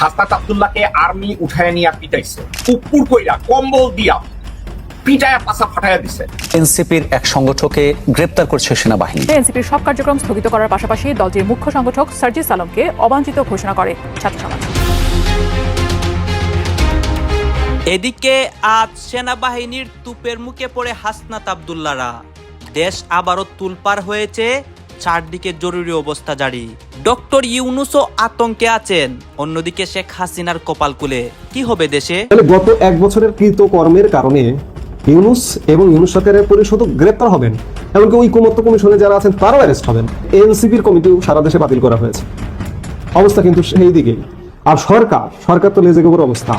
Hasnat আব্দুল্লাহকে army উঠায় নিয়ে পিটাইছে। কুকুর কইরা কম্বল দিয়া পিটায়া পাশা ফাটাইয়া দিছে। এনসিপির এক সংগঠককে গ্রেপ্তার করছে সেনাবাহিনী। এনসিপির সব কার্যক্রম স্থগিত করার পাশাপাশি দলটির মুখ্য সংগঠক সার্জিস আলমকে অবাঞ্ছিত ঘোষণা করে ছাত্র সমাজ। এদিকে আজ সেনাবাহিনীর তুপের মুখে পড়ে হাসনাত আবদুল্লারা দেশ আবারও তুলপার হয়েছে চারদিকে জরুরি অবস্থা জারি। ডক্টর ইউনুসও আতঙ্কে আছেন। অন্যদিকে শেখ হাসিনার কপাল কুলে কি হবে দেশে? গত এক বছরের কৃত কর্মের কারণে ইউনুস এবং ইউনুস সরকারের পরিষদ গ্রেপ্তার হবেন, এমনকি ওই ঐকমত্য কমিশনে যারা আছেন তারাও অ্যারেস্ট হবেন। এনসিপির কমিটিও সারা দেশে বাতিল করা হয়েছে। অবস্থা কিন্তু সেই দিকেই। আর সরকার সরকার তো লেজে গোবর অবস্থা।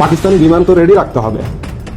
পাকিস্তানি বিমান তো রেডি রাখতে হবে।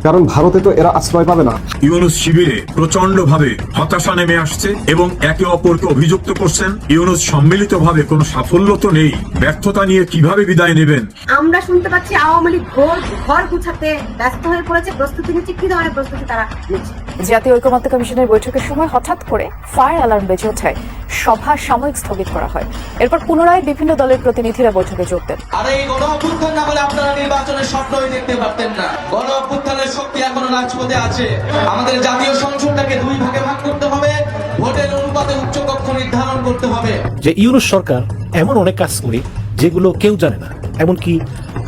কারণ ভারতে তো এরা আশ্রয় পাবে না। ইউনুস শিবিরে প্রচণ্ড ভাবে হতাশা নেমে আসছে এবং একে অপরকে অভিযুক্ত করছেন। ইউনুস সম্মিলিত ভাবে কোনো সাফল্য তো নেই। ব্যর্থতা নিয়ে কীভাবে বিদায় নেবেন? আমরা শুনতে পাচ্ছি আওয়ামী লীগ ঘর ঘর গুছাতে ব্যস্ত হয়ে পড়েছে। প্রস্তুতি নিচ্ছে কি ধরনের প্রস্তুতি তারা নিচ্ছে? জাতীয় ঐকমত্য কমিশনের বৈঠকের সময় হঠাৎ করে ফায়ার অ্যালার্ম বেজে ওঠায়। সভা সাময়িক স্থগিত করা হয়। এরপর পুনরায় বিভিন্ন দলের প্রতিনিধিরা বৈঠকে যোগ দেন। আর এই গণ অভ্যুত্থান না বলে আপনারা নির্বাচনের স্বপ্নই দেখতে পারতেন না। গণ অভ্যুত্থানের শক্তি এখনও রাজপথে আছে। আমাদের জাতীয় সংসদটাকে দুই ভাগে ভাগ করতে হবে ভোটের অনুপাতে উচ্চকক্ষ নির্ধারণ করতে হবে। যে ইউনুস সরকার এমন অনেক কাজ করে যেগুলো কেউ জানে না। এমনকি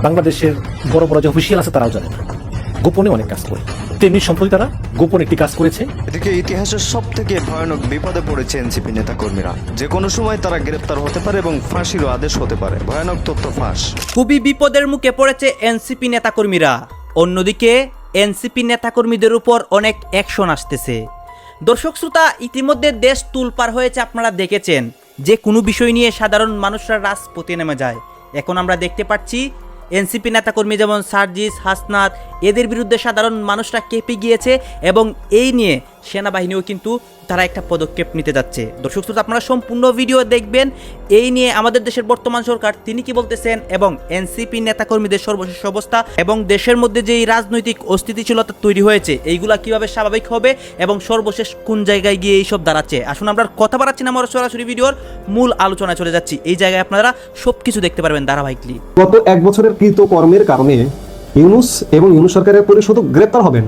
বাংলাদেশের বড় বড় যে অফিসিয়াল আছে তারাও জানে না। গোপনে অনেক কাজ করে। তেমনি সম্প্রতি তারা গোপন একটি কাজ করেছে। এদিকে ইতিহাসের সব থেকে ভয়ানক বিপদে পড়েছে এনসিপি নেতাকর্মীরা। যে কোনো সময় তারা গ্রেপ্তার হতে পারে এবং ফাঁসিরও আদেশ হতে পারে। ভয়ানক তথ্য ফাঁস। খুবই বিপদের মুখে পড়েছে এনসিপি নেতাকর্মীরা। অন্যদিকে এনসিপি নেতাকর্মীদের উপর অনেক অ্যাকশন আসতেছে। দর্শক শ্রোতা ইতিমধ্যে দেশ তুলপার হয়েছে আপনারা দেখেছেন। যে কোনো বিষয় নিয়ে সাধারণ মানুষরা রাজপথে নেমে যায়। এখন আমরা দেখতে পাচ্ছি এনসিপি নেতাকর্মী যেমন সার্জিস হাসনাত এদের বিরুদ্ধে সাধারণ মানুষরা কেঁপে গিয়েছে এবং এই নিয়ে সেনাবাহিনীও কিন্তু তারা একটা পদক্ষেপ নিতে যাচ্ছে। দর্শক শ্রোতা, আপনারা সম্পূর্ণ ভিডিও দেখবেন। এই নিয়ে আমাদের দেশের বর্তমান সরকার, তিনি কি বলতেছেন এবং এনসিপি নেতাকর্মীদের সর্বশেষ অবস্থা এবং দেশের মধ্যে যেই রাজনৈতিক অস্থিতিশীলতা তৈরি হয়েছে, এইগুলা কীভাবে স্বাভাবিক হবে এবং সর্বশেষ কোন জায়গায় গিয়ে এইসব দাঁড়াচ্ছে? আসুন আমরা কথা বাড়াচ্ছি না, আমরা সরাসরি ভিডিওর মূল আলোচনায় চলে যাচ্ছি। এই জায়গায় আপনারা সবকিছু দেখতে পারবেন ধারাবাহিকলি। গত এক বছরের কৃত কর্মের কারণে ইউনুস এবং ইউনুস সরকারের পরিষদ গ্রেপ্তার হবেন।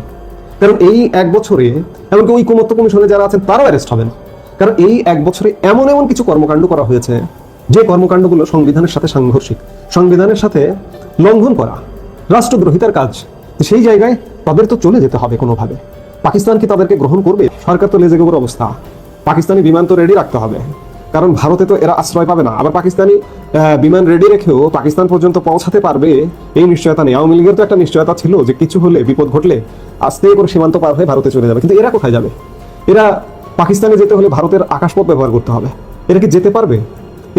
কারণ এই এক বছরে, এমনকি ঐকমত্য কমিশনে যারা আছেন, তারাও অ্যারেস্ট হবেন। কারণ এই এক বছরে এমন এমন কিছু কর্মকাণ্ড করা হয়েছে, যে কর্মকাণ্ডগুলো সংবিধানের সাথে সাংঘর্ষিক। সংবিধানের সাথে লঙ্ঘন করা, রাষ্ট্রদ্রোহিতার কাজ, সেই জায়গায় তাদের তো চলে যেতে হবে কোনোভাবে। পাকিস্তান কি তাদেরকে গ্রহণ করবে? সরকার তো লেজে গোবর অবস্থা। পাকিস্তানি বিমান তো রেডি রাখতে হবে। কারণ ভারতে তো এরা আশ্রয় পাবে না। আবার পাকিস্তানি বিমান রেডি রেখেও পাকিস্তান পর্যন্ত পৌঁছাতে পারবে এই নিশ্চয়তা নেই। আওয়ামী লীগের তো একটা নিশ্চয়তা ছিল যে কিছু হলে, বিপদ ঘটলে আস্তে করে সীমান্ত পার হয়ে ভারতে চলে যাবে। কিন্তু এরা কোথায় যাবে? এরা পাকিস্তানে যেতে হলে ভারতের আকাশপথ ব্যবহার করতে হবে। এরা কি যেতে পারবে?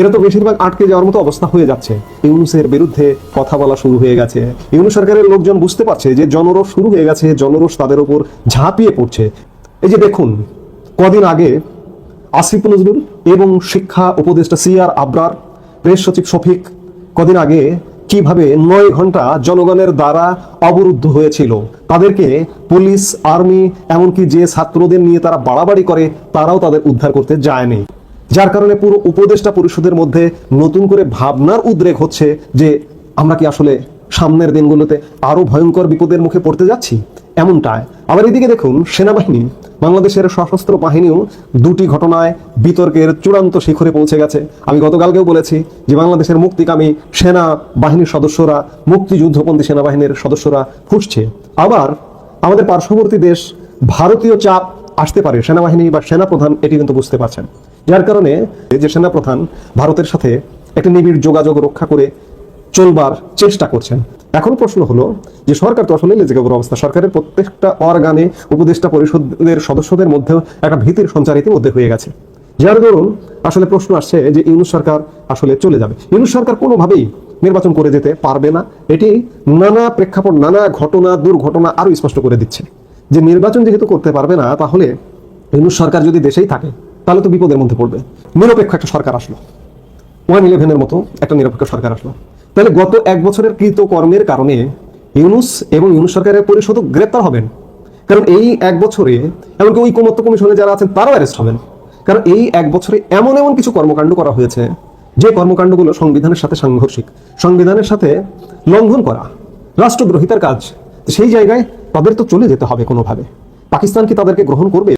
এরা তো বেশিরভাগ আটকে যাওয়ার মতো অবস্থা হয়ে যাচ্ছে। ইউনুসের বিরুদ্ধে কথা বলা শুরু হয়ে গেছে। ইউনুস সরকারের লোকজন বুঝতে পারছে যে জনরোষ শুরু হয়ে গেছে, জনরোষ তাদের উপর ঝাঁপিয়ে পড়ছে। এই যে দেখুন, কদিন আগে আসিফ নজরুল এবং শিক্ষা উপদেষ্টা সিআর আবরার। প্রেস সচিব শফিক, কদিন আগে কীভাবে নয় ঘণ্টা জনগণের দ্বারা অবরুদ্ধ হয়েছিল, তাদেরকে পুলিশ, আর্মি, এমনকি যে ছাত্রদের নিয়ে তারা বাড়াবাড়ি করে, তারাও তাদের উদ্ধার করতে যায়নি। যার কারণে পুরো উপদেষ্টা পরিষদের মধ্যে নতুন করে ভাবনার উদ্রেক হচ্ছে যে, আমরা কি আসলে সামনের দিনগুলোতে আরও ভয়ঙ্কর বিপদের মুখে পড়তে যাচ্ছি? এমনটায় আবার এদিকে দেখুন, সেনাবাহিনী, বাংলাদেশের সশস্ত্র বাহিনীও দুটি ঘটনায় বিতর্কের চূড়ান্ত শিখরে পৌঁছে গেছে। আমি গতকালকেও বলেছি যে বাংলাদেশের মুক্তিকামী সেনা বাহিনীর সদস্যরা, মুক্তিযুদ্ধপন্থী সেনাবাহিনীর সদস্যরা ফুসছে। আবার আমাদের পার্শ্ববর্তী দেশ, ভারতীয় চাপ আসতে পারে, সেনাবাহিনী বা সেনাপ্রধান এটি কিন্তু বুঝতে পারছেন। যার কারণে যে সেনাপ্রধান ভারতের সাথে একটা নিবিড় যোগাযোগ রক্ষা করে চলবার চেষ্টা করছেন। এখন প্রশ্ন হলো যে সরকার তো আসলে লেজে গেবর অবস্থা। সরকারের প্রত্যেকটা অর্গানে উপদেষ্টা পরিষদের সদস্যদের মধ্যেও একটা ভীতির সঞ্চার ইতিমধ্যে হয়ে গেছে। যার দরুন আসলে প্রশ্ন আসছে যে ইউনুস সরকার আসলে চলে যাবে। ইউনুস সরকার কোনোভাবেই নির্বাচন করে যেতে পারবে না। এটি নানা প্রেক্ষাপট, নানা ঘটনা, দুর্ঘটনা আরও স্পষ্ট করে দিচ্ছে। যে নির্বাচন যেহেতু করতে পারবে না, তাহলে ইউনুস সরকার যদি দেশেই থাকে, তাহলে তো বিপদের মধ্যে পড়বে। নিরপেক্ষ একটা সরকার আসলো। ওয়ান ইলেভেনের মতো একটা নিরপেক্ষ সরকার আসলো। তাহলে গত এক বছরের কৃত কর্মের কারণে ইউনুস এবং ইউনুস সরকারের পরিষদ গ্রেপ্তার হবেন। কারণ এই এক বছরে, এমনকি ঐকমত্য কমিশনে যারা আছেন, তারাও অ্যারেস্ট হবেন। কারণ এই এক বছরে এমন এমন কিছু কর্মকাণ্ড করা হয়েছে, যে কর্মকাণ্ডগুলো সংবিধানের সাথে সাংঘর্ষিক, সংবিধানের সাথে লঙ্ঘন করা, রাষ্ট্রদ্রোহিতার কাজ, সেই জায়গায় তাদের তো চলে যেতে হবে কোনোভাবে। পাকিস্তান কি তাদেরকে গ্রহণ করবে?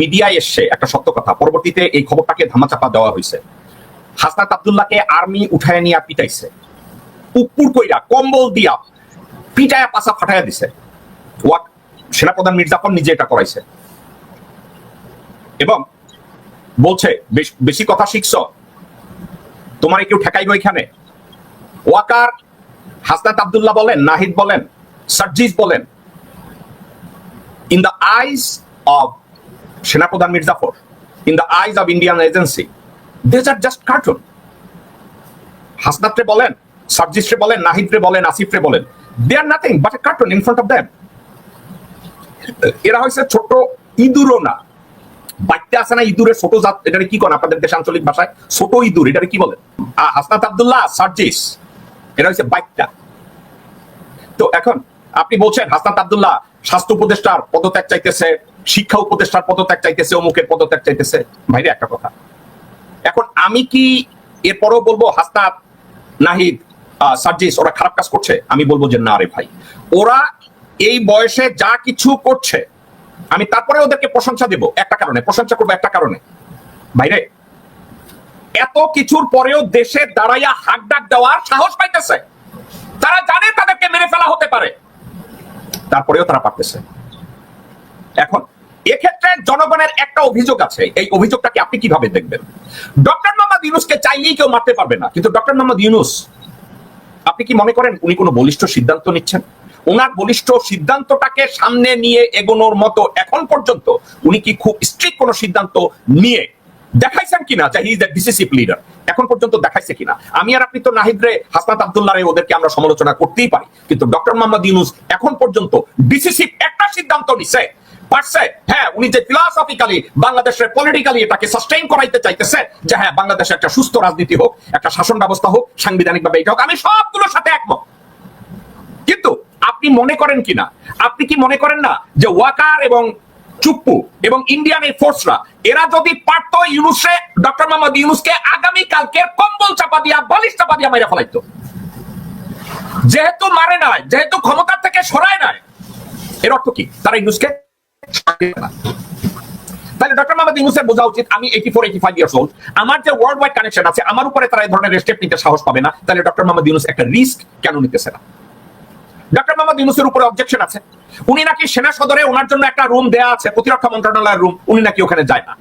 মিডিয়ায় এসছে একটা সত্য কথা, পরবর্তীতে এই খবরটাকে ধামাচাপা দেওয়া হয়েছে। হাসনাত আব্দুল্লাহকে আর্মি উঠায় নিয়ে পিটাইছে। উপুর কইরা, কম্বল দিয়া পিটায়া পাশা ফাটাইয়া দিছে। ওয়াক, সেনাপ্রধান মির্জাফর নিজে এটা করাইছে। এবং বলছে, বেশি কথা শিখছ। তোমার কেউ ঠেকাইব এখানে? ওয়াকার হাসনাত আব্দুল্লাহ বলেন, নাহিদ বলেন সার্জিস বলেন, in the eyes of সেনাপ্রধান Mir Jafar in the eyes of Indian agency just cartoon. হাসনাত্রে বলেন বলেন নাহিদরে বলেন আসিফরে বলেন। They are nothing but a cartoon in front of them এরা হয়েছে ছোট ইঁদুরও না না ইঁদুরের ছোট জাত কি আপনাদের আঞ্চলিক ভাষায়? ছোট ইঁদুর কি বলেন আ- হাসনাত আব্দুল্লাহ সার্জিস এটা হচ্ছে তো এখন আপনি বলছেন, হাসনাত আব্দুল্লাহ, স্বাস্থ্য উপদেষ্টার পদত্যাগ চাইতেছে, শিক্ষা উপদেষ্টার পদত্যাগ চাইতেছে, অমুকের পদত্যাগ চাইতেছে। ভাইরে, একটা কথা। এখন আমি কি এরপরও বলব, হাসনাত নাহিদ সার্জিস, ওরা খারাপ কাজ করছে। আমি বলব যে, না রে ভাই। ওরা এই বয়সে যা কিছু করছে, আমি তারপরে ওদেরকে প্রশংসা দেব, একটা কারণে। প্রশংসা করব একটা কারণে। ভাইরে এত কিছুর পরেও দেশে দাঁড়াইয়া হাক ডাক দেওয়ার সাহস পাইতেছে। তারা জানে তাদেরকে মেরে ফেলা হতে পারে। তারপরেও তারা পারতেছে। এখন এক্ষেত্রে জনগণের একটা অভিযোগ আছে। এই অভিযোগটাকে আপনি কীভাবে দেখবেন? ডক্টর মোহাম্মদ ইউনুসকে চাইলেই কেউ মারতে পারবে না। কিন্তু ডক্টর মোহাম্মদ ইউনুস, আপনি কি মনে করেন উনি কোনো বলিষ্ঠ সিদ্ধান্ত নিচ্ছেন? ওনার বলিষ্ঠ সিদ্ধান্তটাকে সামনে নিয়ে এগোনোর মতো এখন পর্যন্ত উনি কি খুব স্ট্রিক্ট কোনো সিদ্ধান্ত নিয়ে দেখাইছেন কিনা যে he is the decisive leader? এখন পর্যন্ত দেখাইছে কিনা? আমি আর আপনি তো নাহিদরে হাসনাত আব্দুল্লাহ রে ওদেরকে আমরা সমালোচনা করতেই পারি। কিন্তু ডক্টর মোহাম্মদ ইউনুস এখন পর্যন্ত ডিসিসিভ একটা সিদ্ধান্ত নিছে। পারছে? হ্যাঁ উনি যে বাংলাদেশের পলিটিক্যালি এটাকে সাস্টেইন করাইতে চাইতেছে, যে হ্যাঁ বাংলাদেশে একটা সুস্থ রাজনীতি হোক, একটা শাসন ব্যবস্থা হোক সাংবিধানিক ভাবে এটা হোক, আমি সবগুলোর সাথে একমত। কিন্তু আপনি মনে করেন আপনি কি মনে করেন না যে ওয়াকার এবং চুপ্পু এবং ইন্ডিয়ান এই ফোর্সরা, এরা যদি পারতো ইউনুসে, ডক্টর মোহাম্মদ ইউনুসকে আগামী কালকে কম্বল চাপা দিয়া, বালিশ চাপা দিয়া মেরে ফেলাইতো? যেহেতু মারে নাই, যেহেতু ক্ষমতার থেকে সরায় নাই, এর অর্থ কি? তারা ইউনুসকে। তাহলে ডক্টর মোহাম্মদ ইউনুসের বোঝা উচিত, আমি eighty four eighty five years old আমার যে ওয়ার্ল্ড ওয়াইড কানেকশন আছে, আমার উপরে তারা এই ধরনের নিতে সাহস পাবে না। তাহলে ডক্টর একটা রিস্ক কেন নিতেছে না? ডক্টর উপরে অবজেকশন আছে। উনি নাকি সেনা সদরে ওনার জন্য একটা রুম দেয়া আছে, প্রতিরক্ষা মন্ত্রণালয়ের রুম উনি নাকি ওখানে যায় না।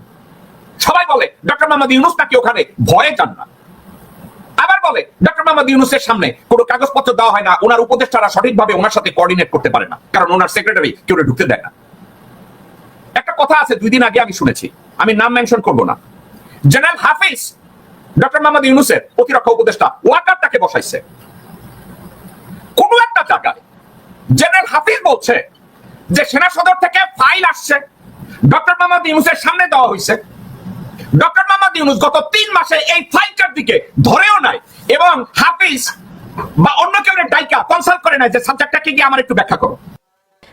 সবাই বলে ডক্টর মোহাম্মদ ইউনুস নাকি ওখানে ভয়ে যান না। আবার বলে ডক্টর মোহাম্মদ ইউনুসের সামনে কোনো কাগজপত্র দেওয়া হয় না, ওনার উপদেষ্টারা সঠিকভাবে ওনার সাথে কোঅর্ডিনেট করতে পারে না, কারণ ওনার সেক্রেটারি কেউ ঢুকতে দেয় না। একটা কথা আছে, দুই দিন আগে আমি শুনেছি। আমি নাম মেনশন করব না। জেনারেল হাফিজ, ডক্টর মোহাম্মদ ইউনুসের প্রতিরক্ষা উপদেষ্টা ওয়াকার তাকে বসাইছে। কোন একটা জায়গায় জেনারেল হাফিজ বলছে যে সেনা সদর থেকে ফাইল আসছে, ডক্টর মোহাম্মদ ইউনুসের সামনে দেওয়া হয়েছে ডক্টর মোহাম্মদ ইউনুস গত তিন মাসে এই ফাইলটার দিকে ধরেও নাই এবং হাফিজ বা অন্য কেউ ডাইকা কনসাল্ট করে নাই যে সাবজেক্টটাকে গিয়ে আমার একটু ব্যাখ্যা করো।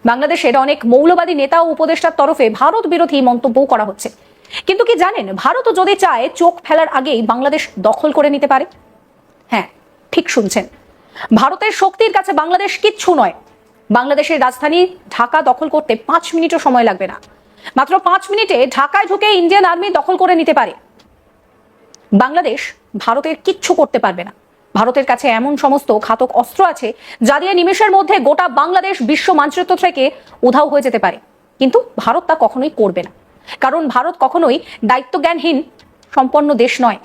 বাংলাদেশের অনেক মৌলবাদী নেতা ও উপদেষ্টার তরফে ভারত বিরোধী মন্তব্য করা হচ্ছে। কিন্তু কি জানেন, ভারত যদি চায় চোখ ফেলার আগেই বাংলাদেশ দখল করে নিতে পারে? হ্যাঁ ঠিক শুনছেন। ভারতের শক্তির কাছে বাংলাদেশ কিচ্ছু নয়। বাংলাদেশের রাজধানী ঢাকা দখল করতে পাঁচ মিনিটও সময় লাগবে না। মাত্র পাঁচ মিনিটে ঢাকায় ঢুকে ইন্ডিয়ান আর্মি দখল করে নিতে পারে। বাংলাদেশ ভারতের কিচ্ছু করতে পারবে না। ভারতের কাছে এমন সমস্ত ঘাতক অস্ত্র আছে যা দিয়ে নিমেষের মধ্যে গোটা বাংলাদেশ বিশ্ব মানচিত্র থেকে উধাও হয়ে যেতে পারে। কিন্তু ভারত তা কখনোই করবে না। কারণ ভারত কখনোই দায়িত্বজ্ঞানহীন সম্পন্ন দেশ নয়।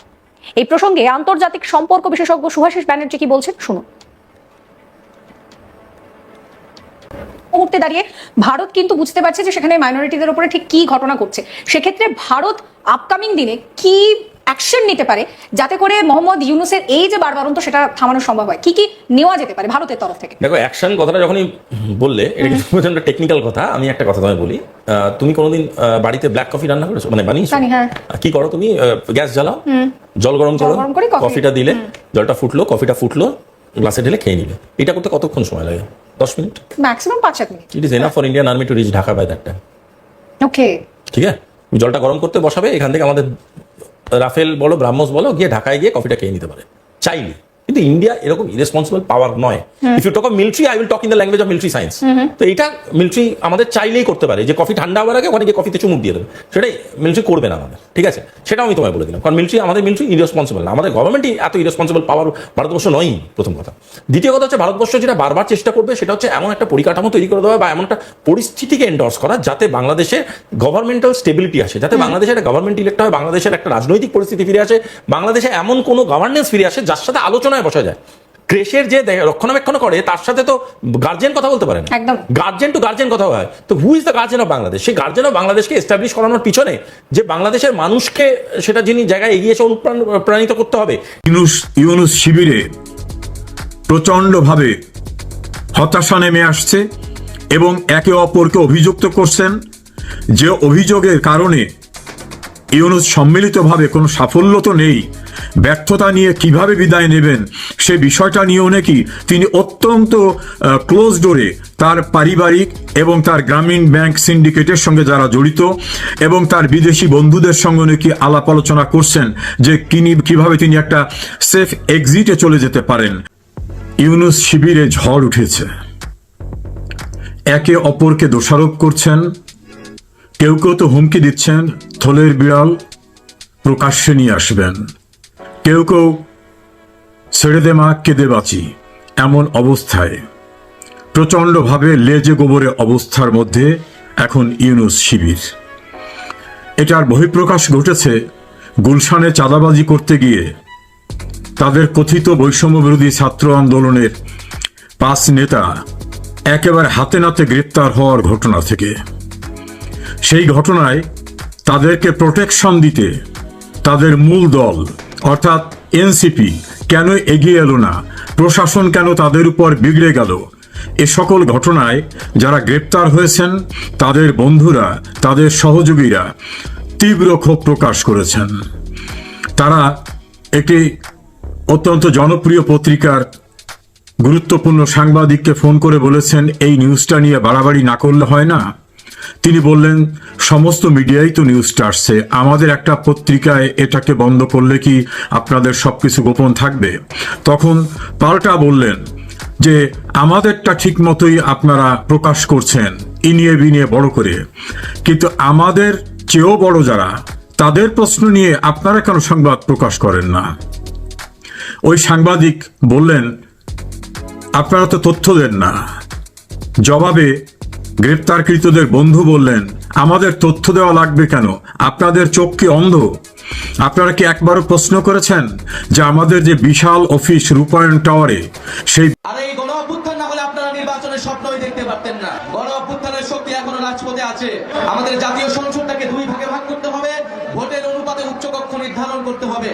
এই প্রসঙ্গে আন্তর্জাতিক সম্পর্ক বিশেষজ্ঞ সুভাষিস ব্যানার্জি কি বলছেন? শুনুন। মুহূর্তে দাঁড়িয়ে ভারত কিন্তু বুঝতে পারছে যে সেখানে মাইনরিটিদের উপরে ঠিক কি ঘটনা ঘটছে। সেক্ষেত্রে ভারত আপকামিং দিনে কি অ্যাকশন নিতে পারে যাতে করে মোহাম্মদ ইউনুসের এই যে বারবারন্ত সেটা থামানো সম্ভব হয়। কি কি নেওয়া যেতে পারে ভারতের তরফ থেকে? দেখো অ্যাকশন কথাটা যখনই বললে এটা কিন্তু প্রচণ্ড টেকনিক্যাল কথা। আমি একটা কথা তোমায় বলি। তুমি কোনোদিন বাড়িতে ব্ল্যাক কফি রান্না করেছ? মানে বানিয়েছো? হ্যাঁ। কি করো তুমি? গ্যাস জ্বালাও। জল গরম করো। করে কফি। কফিটা দিলে জলটা ফুটলো কফিটা ফুটলো গ্লাসে ঢেলে খেয়ে নিবে। এটা করতে কতক্ষণ সময় লাগে? দশ মিনিট? ম্যাক্সিমাম পাঁচ সাত minute. It is enough for Indian army to reach Dhaka by that time okay ঠিক আছে? জলটা গরম করতে বসাবে এখান থেকে আমাদের রাফেল বলো ব্রাহ্মস বলো গিয়ে ঢাকায় গিয়ে কফিটা খেয়ে নিতে পারে। চাইলে। কিন্তু ইন্ডিয়া এরকম ইরেসপন্সিবল পাওয়ার নয়. If you talk of military I will talk in the language of military science তো এটা মিলিটারি আমাদের চাইলেই করতে পারে। যে কফি ঠান্ডা হওয়ার আগে ওখানে গিয়ে কফিতে চুমুক দিয়ে দেবে। সেটাই মিলিটারি করবে না আমাদের। ঠিক আছে? সেটাও আমি তোমায় বলে দিলাম। কারণ মিলিটারি আমাদের মিলিটারি ইরেসপন্সিবল না। আমাদের গভর্নমেন্টই এত ইরেসপন্সিবল পাওয়ার ভারতবর্ষ নয় প্রথম কথা। দ্বিতীয় কথা হচ্ছে ভারতবর্ষ যেটা বারবার চেষ্টা করবে সেটা হচ্ছে এমন একটা পরিকাঠামো তৈরি করে দেওয়া বা এমন একটা পরিস্থিতিকে এন্ডোর্স করা যাতে বাংলাদেশে গভর্নমেন্টাল স্টেবিলিটি আসে যাতে বাংলাদেশে একটা গভর্নমেন্ট ইলেক্ট হয় বাংলাদেশের একটা রাজনৈতিক পরিস্থিতি ফিরে আসে বাংলাদেশে এমন কোনো গভর্নেন্স ফিরে আসে যার সাথে আলোচনায় বসা যায়। ক্রেশের যে রক্ষণাবেক্ষণ করে তার সাথে তো গার্জেন কথা বলতে পারে না। একদম। গার্জেন টু গার্জেন কথা হয়। তো who is the guardian of Bangladesh সেই গার্জেন অফ বাংলাদেশকে এস্টাবলিশ করানোর পিছনে যে বাংলাদেশের মানুষকে সেটা যিনি জায়গায় এগিয়ে এসে অনুপ্রাণিত করতে হবে। ইউনুস ইউনুস শিবিরে প্রচণ্ডভাবে হতাশা নেমে আসছে এবং একে অপরকে অভিযুক্ত করছেন যে অভিযোগের কারণে ইউনুস সম্মিলিতভাবে কোনো সাফল্য তো নেই। ব্যর্থতা নিয়ে কীভাবে বিদায় নেবেন, সে বিষয়টা নিয়েও নাকি তিনি অত্যন্ত ক্লোজ ডোরে তার পারিবারিক এবং তার গ্রামীণ ব্যাংক সিন্ডিকেটের সঙ্গে যারা জড়িত এবং তার বিদেশি বন্ধুদের সঙ্গে নাকি আলাপ আলোচনা করছেন যে কিনি, কীভাবে তিনি একটা সেফ এক্সিটে চলে যেতে পারেন। ইউনুস শিবিরে ঝড় উঠেছে। একে অপরকে দোষারোপ করছেন। কেউ কেউ তো হুমকি দিচ্ছেন, থলের বিড়াল প্রকাশ্যে নিয়ে আসবেন। কেউ কেউ ছেড়ে দে মা, কেঁদে বাঁচি। এমন অবস্থায় প্রচণ্ডভাবে লেজে গোবরে অবস্থার মধ্যে এখন ইউনুস শিবির। এটার বহিঃপ্রকাশ ঘটেছে গুলশানে চাঁদাবাজি করতে গিয়ে। তাদের কথিত বৈষম্য বিরোধী ছাত্র আন্দোলনের পাঁচ নেতা একেবারে হাতে নাতে গ্রেপ্তার হওয়ার ঘটনা থেকে। সেই ঘটনায় তাদেরকে প্রোটেকশন দিতে তাদের মূল দল অর্থাৎ এনসিপি কেন এগিয়ে এলো না? প্রশাসন কেন তাদের উপর বিগড়ে গেল? এ সকল ঘটনায় যারা গ্রেপ্তার হয়েছেন, তাদের বন্ধুরা, তাদের সহযোগীরা তীব্র ক্ষোভ প্রকাশ করেছেন। তারা একটি অত্যন্ত জনপ্রিয় পত্রিকার গুরুত্বপূর্ণ সাংবাদিককে ফোন করে বলেছেন, এই নিউজটা নিয়ে বাড়াবাড়ি না করলে হয় না? তিনি বললেন, সমস্ত মিডিয়াই তো নিউজটা আসছে আমাদের একটা পত্রিকায় এটাকে বন্ধ করলে কি আপনাদের সবকিছু গোপন থাকবে? তখন পাল্টা বললেন যে, আমাদেরটা ঠিক মতোই আপনারা প্রকাশ করছেন, ইনিয়ে বিনিয়ে বড় করে। কিন্তু আমাদের চেয়েও বড় যারা, তাদের প্রশ্ন নিয়ে আপনারা কেন সংবাদ প্রকাশ করেন না? ওই সাংবাদিক বললেন, আপনারা তো তথ্য দেন না। জবাবে গ্রেপ্তারকৃতদের বন্ধু বললেন, আমাদের তথ্য দেওয়া লাগবে কেন? আপনাদের চোখ কি অন্ধ? আপনারা কি একবারও প্রশ্ন করেছেন যে আমাদের যে বিশাল অফিস রূপায়ণ টাওয়ারে সেই আমাদের জাতীয় সংসদটাকে দুই ভাগে ভাগ করতে হবে। ভোটের অনুপাতে উচ্চকক্ষ নির্ধারণ করতে হবে।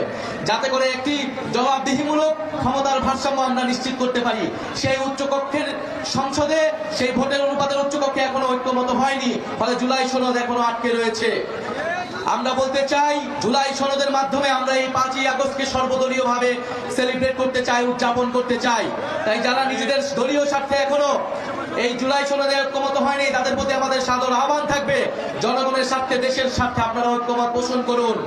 যাতে করে একটি জবাবদিহিমূলক ক্ষমতার ভারসাম্য আমরা নিশ্চিত করতে পারি। সেই উচ্চকক্ষের সংসদে সেই ভোটের অনুপাতের উচ্চকক্ষে এখনও ঐক্যমত হয়নি। ফলে জুলাই সনদ এখনও আটকে রয়েছে। আমরা বলতে চাই, জুলাই সনদের মাধ্যমে আমরা এই পাঁচই আগস্টকে সর্বদলীয় ভাবে সেলিব্রেট করতে চাই, উদযাপন করতে চাই। তাই যারা নিজেদের দলীয় স্বার্থে এখনও এই জুলাই সনদে ঐক্যমত হয়নি, তাদের প্রতি আমাদের সাদর আহ্বান থাকবে। জনগণের স্বার্থে, দেশের স্বার্থে আপনারা ঐক্যমত পোষণ করুন।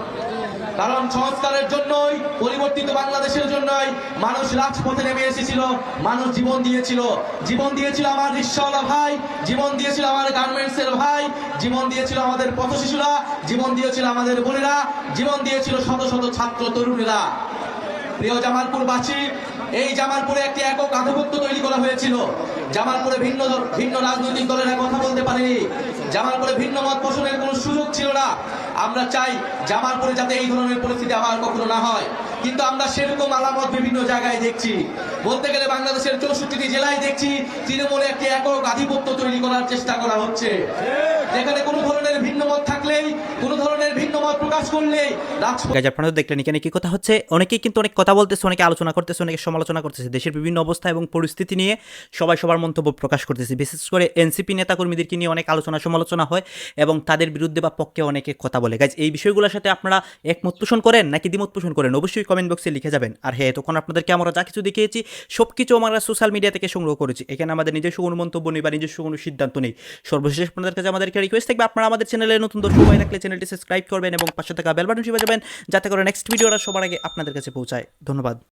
কারণ সংস্কারের জন্যই, পরিবর্তিত বাংলাদেশের জন্যই মানুষ রাজপথে নেমে এসেছিল, মানুষ জীবন দিয়েছিল। জীবন দিয়েছিল আমার রিক্সাওয়ালা ভাই, জীবন দিয়েছিল আমার গার্মেন্টস এর ভাই, জীবন দিয়েছিল আমাদের পথ শিশুরা, জীবন দিয়েছিল আমাদের বোনেরা, জীবন দিয়েছিল শত শত ছাত্র তরুণেরা। প্রিয় জামালপুরবাসী এই জামালপুরে একটি একক আধিপত্য তৈরি করা হয়েছিল। জামালপুরে ভিন্ন ভিন্ন রাজনৈতিক দলেরা কথা বলতে পারেনি। জামালপুরে ভিন্ন মত পোষণের কোনো সুযোগ ছিল না। আমরা চাই জামালপুরে যাতে এই ধরনের পরিস্থিতি আবার কখনো না হয়। কিন্তু আমরা সেরকম আলামত বিভিন্ন জায়গায় দেখছি। বলতে গেলে বাংলাদেশের চৌষট্টিটি জেলায় দেখছি তৃণমূলে একটি একক আধিপত্য তৈরি করার চেষ্টা করা হচ্ছে। যেখানে কোনো ধরনের ভিন্ন মত থাকলেই, কোনো ধরনের ভিন্ন মত প্রকাশ দেখলেন এখানে কি কথা হচ্ছে। অনেকেই কিন্তু অনেক কথা বলতেছে, অনেকে আলোচনা করতেছে, অনেকে সমালোচনা করতেছে। দেশের বিভিন্ন অবস্থা এবং পরিস্থিতি নিয়ে সবাই সবার মন্তব্য প্রকাশ করতেছে। বিশেষ করে এনসিপি নেতাকর্মীদেরকে নিয়ে অনেক আলোচনা সমালোচনা হয় এবং তাদের বিরুদ্ধে বা পক্ষে অনেকে কথা বলে। গাইজ এই বিষয়গুলোর সাথে আপনারা একমত পোষণ করেন নাকি দ্বিমত পোষণ করেন? অবশ্যই কমেন্ট বক্সে লিখে যাবেন। আর হ্যাঁ তখন আপনাদেরকে আমরা যা কিছু দেখিয়েছি সব কিছু আমরা সোশ্যাল মিডিয়া থেকে সংগ্রহ করেছি। এখানে আমাদের নিজস্ব কোনো মন্তব্য নেই বা নিজস্ব কোনো সিদ্ধান্ত নেই। সর্বশেষ আপনাদের কাছে আমাদেরকে রিকোয়েস্ট থাকবে। আপনারা আমাদের চ্যানেলে নতুন দর্শক হয়ে থাকলে চ্যানেলটি সাবস্ক্রাইব করবেন এবং পাশে থাকা বেল চিপে যাবেন। যাতে করে নেক্সট ভিডিওটা সবার আগে আপনাদের কাছে পৌঁছায়। ধন্যবাদ।